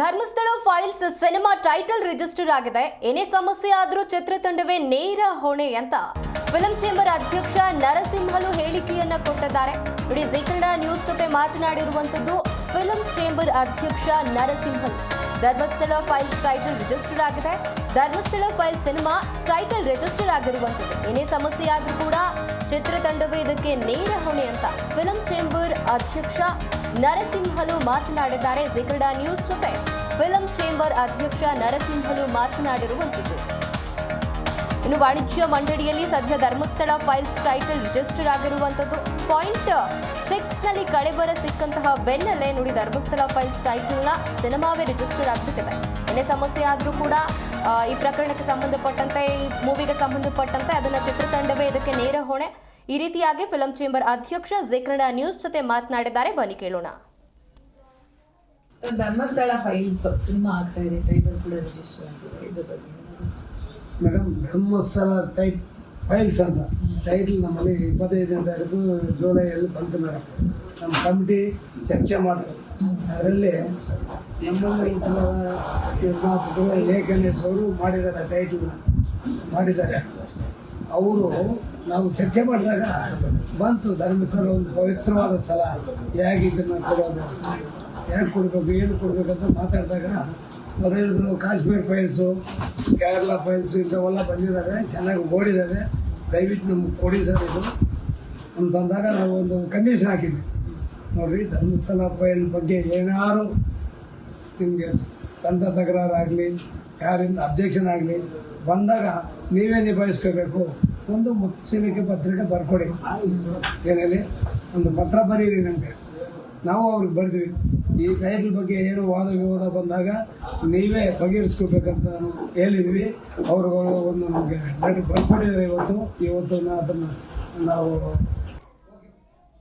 Dharmasthala files cinema title register ಆಗಿದೆ. ಏನೇ ಸಮಸ್ಯೆ ಆದರೂ ಚಿತ್ರತಂಡವೇ ನೇರ ಹೊಣೆ ಅಂತ ಫಿಲಂ ಚೇಂಬರ್ ಅಧ್ಯಕ್ಷ ನರಸಿಂಹಲು ಹೇಳಿಕೆಯನ್ನ ಕೊಟ್ಟಿದ್ದಾರೆ. ಇಡೀ ಜಿ ಕನ್ನಡ ನ್ಯೂಸ್ ಜೊತೆ ಮಾತನಾಡಿರುವಂತದ್ದು ಫಿಲಂ ಚೇಂಬರ್ ಅಧ್ಯಕ್ಷ Narasimhalu Dharmasthala files title register ಆಗಿದೆ. Dharmasthala file cinema title register ಆಗಿರುವಂತದ್ದು ಏನೇ ಸಮಸ್ಯೆ ಆದ್ರೂ ಕೂಡ ಚಿತ್ರತಂಡವೇ ಇದಕ್ಕೆ ನೇರ ಹೊಣೆ ಅಂತ ಫಿಲಂ ಚೇಂಬರ್ ಅಧ್ಯಕ್ಷ ನರಸಿಂಹಲು ಮಾತನಾಡಿದ್ದಾರೆ. ಜಿಕ್ರಡಾ ನ್ಯೂಸ್ ಜೊತೆ ಫಿಲಂ ಚೇಂಬರ್ ಅಧ್ಯಕ್ಷ ನರಸಿಂಹಲು ಮಾತನಾಡಿರುವಂತದ್ದು. ಇನ್ನು ವಾಣಿಜ್ಯ ಮಂಡಳಿಯಲ್ಲಿ ಸದ್ಯ ಧರ್ಮಸ್ಥಳ ಫೈಲ್ಸ್ ಟೈಟಲ್ ರಿಜಿಸ್ಟರ್ ಆಗಿರುವಂತದ್ದು ಪಾಯಿಂಟ್ ಸಿಕ್ಸ್ನಲ್ಲಿ ಕಳೆಬರ ಸಿಕ್ಕಂತಹ ಬೆನ್ನಲ್ಲೇ ನೋಡಿ ಧರ್ಮಸ್ಥಳ ಫೈಲ್ಸ್ ಟೈಟಲ್ನ ಸಿನಿಮಾವೇ ರಿಜಿಸ್ಟರ್ ಆಗ್ಬಿಟ್ಟಿದೆ. ಏನೇ ಸಮಸ್ಯೆ ಆದ್ರೂ ಕೂಡ ಈ ಪ್ರಕರಣಕ್ಕೆ ಸಂಬಂಧಪಟ್ಟಂತೆ, ಈ ಮೂವಿಗೆ ಸಂಬಂಧಪಟ್ಟಂತೆ ಅದನ್ನ ಚಿತ್ರತಂಡವೇ ಇದಕ್ಕೆ ನೇರ ಹೊಣೆ. ಈ ರೀತಿಯಾಗಿ ಫಿಲಂ ಚೇಂಬರ್ ಅಧ್ಯಕ್ಷ ಜೇಕರ್ಣ ನ್ಯೂಸ್ ಜೊತೆ ಮಾತನಾಡಿದ್ದಾರೆ. ಬನ್ನಿ ಕೇಳೋಣ. ಧರ್ಮಸ್ಥಳ ಫೈಲ್ಸ್ ಸಿನಿಮಾ ಆಗ್ತಾ ಇದೆ. ಟೈಟಲ್ ಕೂಡ ರಿಜಿಸ್ಟರ್ ಆಗಿದೆ. ಇದ್ರ ಬಗ್ಗೆ? ಮೇಡಮ್ ಧರ್ಮಸ್ಥಳ ಟೈಪ್ ಫೈಲ್ಸ್ ಅಂತ. ಟೈಟಲ್ ನಮ್ಮಲ್ಲಿ ಇಪ್ಪತ್ತೈದನೇ ತಾರೀಕು ಜುಲೈಯಲ್ಲಿ ಬಂತು ಮೇಡಮ್. ನಮ್ಮ ಕಮಿಟಿ ಚರ್ಚೆ ಮಾಡ್ತಾರೆ ಅದರಲ್ಲಿ ನಮ್ಮಲ್ಲಿ ಲೇಖನೇಶ್ ಅವರು ಮಾಡಿದ್ದಾರೆ ಟೈಟಲ್ನ ಮಾಡಿದ್ದಾರೆ. ಅವರು ನಾವು ಚರ್ಚೆ ಮಾಡಿದಾಗ ಬಂತು. ಧರ್ಮಸ್ಥಳ ಒಂದು ಪವಿತ್ರವಾದ ಸ್ಥಳ. ಹೇಗೆ ಇದನ್ನು ಕೊಡೋದು ಹೇಗೆ ಕೊಡಬೇಕು, ಏನು ಕೊಡಬೇಕಂತ ಮಾತಾಡಿದಾಗ ಅವ್ರು ಹೇಳಿದ್ರು ಕಾಶ್ಮೀರ್ ಫೈಲ್ಸು ಕೇರಳ ಫೈಲ್ಸು ಇಂಥವೆಲ್ಲ ಬಂದಿದ್ದಾವೆ ಚೆನ್ನಾಗಿ ಓಡಿದ್ದಾವೆ ದಯವಿಟ್ಟು ನಮ್ಗೆ ಕೊಡಿ ಸರ್ ಇದು. ಬಂದಾಗ ನಾವು ಒಂದು ಕಂಡೀಷನ್ ಹಾಕಿದ್ವಿ. ನೋಡಿರಿ, ಧರ್ಮಸ್ಥಳ ಫೈಲ್ ಬಗ್ಗೆ ಏನಾದ್ರು ನಿಮಗೆ ತಂಡ ತಕರಾರಾಗಲಿ, ಯಾರಿಂದ ಅಬ್ಜೆಕ್ಷನ್ ಆಗಲಿ, ಬಂದಾಗ ನೀವೇ ನಿಭಾಯಿಸ್ಕೋಬೇಕು. ಒಂದು ಮುಚ್ಚಲಿಕ್ಕೆ ಪತ್ರಿಕೆ ಬರ್ಕೊಡಿ. ಏನೇಳಿ ಒಂದು ಪತ್ರ ಬರೀರಿ ನಮಗೆ. ನಾವು ಅವ್ರಿಗೆ ಬರ್ತೀವಿ ಈ ಟೈಟ್ಲ್ ಬಗ್ಗೆ ಏನು ವಾದ ವಿವಾದ ಬಂದಾಗ ನೀವೇ ಬಗೆಹರಿಸ್ಕೋಬೇಕಂತ ಹೇಳಿದ್ವಿ. ಅವ್ರಿಗೆ ಒಂದು ನಮಗೆ ಲೆಟರ್ ಬರ್ಕೊಟ್ಟಿದ್ದಾರೆ ಇವತ್ತು. ಇವತ್ತು ಅದನ್ನು ನಾವು